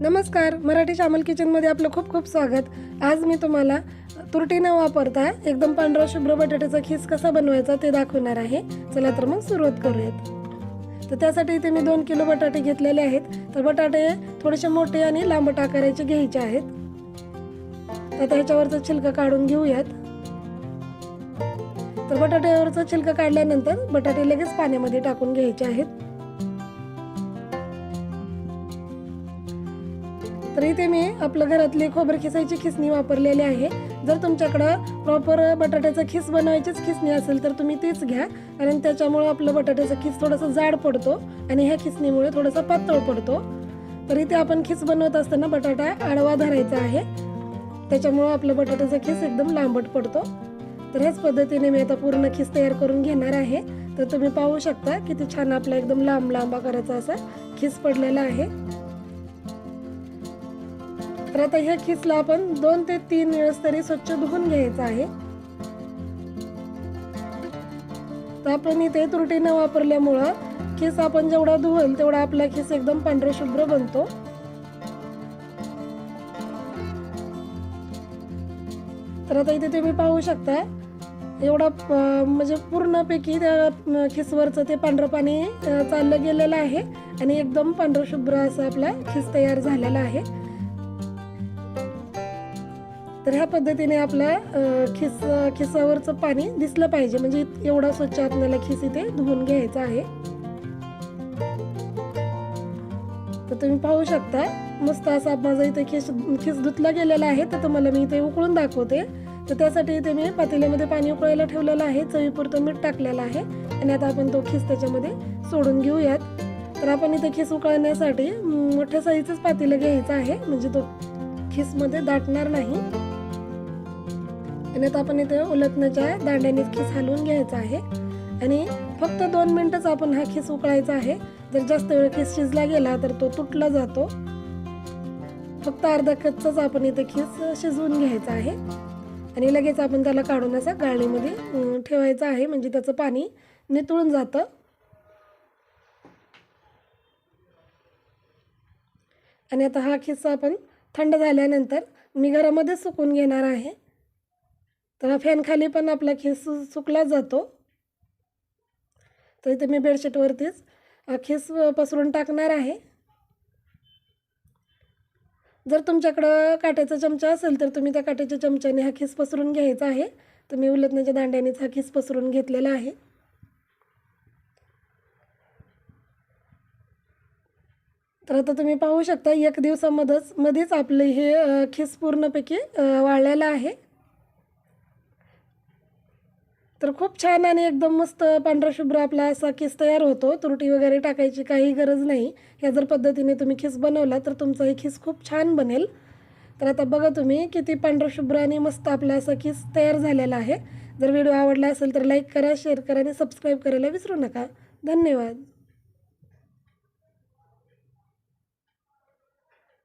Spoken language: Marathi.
नमस्कार मराठी शामल किचनमध्ये आपलं खूप खूप स्वागत. आज मी तुम्हाला तुरटी न वापरता एकदम पांढरा शुभ्र बटाट्याचा खीस कसा बनवायचा ते दाखवणार आहे. चला तर मग सुरुवात करूयात. तर त्यासाठी इथे मी दोन किलो बटाटे घेतलेले आहेत. तर बटाटे थोडेसे मोठे आणि लांबट आकाराचे घ्यायचे आहेत. तर आता छिलकं काढून घेऊयात. तर बटाट्यावरचं छिलकं काढल्यानंतर बटाटे लगेच पाण्यामध्ये टाकून घ्यायचे आहेत. तर इथे मी आपलं घरातली खोबरं खिसायची खिसणी वापरलेली आहे. जर तुमच्याकडं प्रॉपर बटाट्याचा खिस बनवायचीच खिसणी असेल तर तुम्ही तीच घ्या. कारण त्याच्यामुळं आपलं बटाट्याचा खिस थोडासा जाड पडतो आणि ह्या खिसणीमुळे थोडासा पातळ पडतो. तर इथे आपण खिस बनवत असताना बटाटा आडवा धरायचा आहे. त्याच्यामुळं आपलं बटाट्याचा खिस एकदम लांबट पडतो. तर ह्याच पद्धतीने मी आता पूर्ण खिस तयार करून घेणार आहे. तर तुम्ही पाहू शकता किती छान आपला एकदम लांब लांब आकाराचा असा खिस पडलेला आहे. तर आता ह्या खिसला आपण दोन ते तीन वेळेस तरी स्वच्छ धुवून घ्यायचं आहे. तर आपण इथे तुरटी न वापरल्यामुळं खिस आपण जेवढा धुवल तेवढा आपला खिस एकदम पांढरशुभ्र बनतो. तर आता इथे तुम्ही पाहू शकता एवढा म्हणजे पूर्णपैकी त्या खिसवरचं ते पांढरं पाणी चाललं गेलेलं आहे आणि एकदम पांढरं शुभ्र असं आपला खिस तयार झालेला आहे. तर ह्या पद्धतीने आपला खिस खिसावरचं पाणी दिसलं पाहिजे. म्हणजे एवढा स्वच्छ आपल्याला खिस इथे धुवून घ्यायचा आहे. तर तुम्ही पाहू शकता मस्त असा माझा इथे खिस खिस धुतला गेलेला आहे. तर तुम्हाला मी इथे उकळून दाखवते. तर त्यासाठी इथे मी पातेल्यामध्ये पाणी उकळायला ठेवलेलं आहे. चवीपुरतं मीठ टाकलेलं आहे. आणि आता आपण तो खिस त्याच्यामध्ये सोडून घेऊयात. तर आपण इथे खिस उकळण्यासाठी मोठ्या साईजच पातेलं घ्यायचं आहे. म्हणजे तो खिसमध्ये दाटणार नाही. आणि आता आपण इथे उलटण्याच्या दांड्याने खिस हलवून घ्यायचा आहे. आणि फक्त दोन मिनटंच आपण हा खिस उकळायचा आहे. जर जास्त वेळ खिस शिजला गेला तर तो तुटला जातो. फक्त अर्धा कच्चाच आपण इथे खिस शिजवून घ्यायचा आहे. आणि लगेच आपण त्याला काढून असं गाळणीमध्ये ठेवायचं आहे. म्हणजे त्याचं पाणी नितळून जातं. आणि आता हा खिस्सा आपण थंड झाल्यानंतर मी घरामध्ये सुकून घेणार आहे. तर फॅनखाली पण आपला खिस सुकला जातो. तर इथे मी बेडशीटवरतीच हा खिस पसरून टाकणार आहे. जर तुमच्याकडं काट्याचा चमचा असेल तर तुम्ही त्या काट्याच्या चमच्याने हा खिस पसरून घ्यायचा आहे. तर मी उलटण्याच्या दांड्यानेच हा खिस पसरून घेतलेला आहे. तर आता तुम्ही पाहू शकता एक दिवसामध्येच मध्येच आपले हे खिस पूर्णपैकी वाळलेलं आहे. तर खूप छान आणि एकदम मस्त पांढरा शुभ्र आपला असा खिस तयार होतो. तुरटी वगैरे टाकायची काही गरज नाही. ह्या जर पद्धतीने तुम्ही खिस बनवला तर तुमचा हे खिस खूप छान बनेल. तर आता बघा तुम्ही किती पांढरा शुभ्र आणि मस्त आपला असा खिस तयार झालेला आहे. जर व्हिडिओ आवडला असेल तर लाईक करा शेअर करा आणि सबस्क्राईब करायला विसरू नका. धन्यवाद.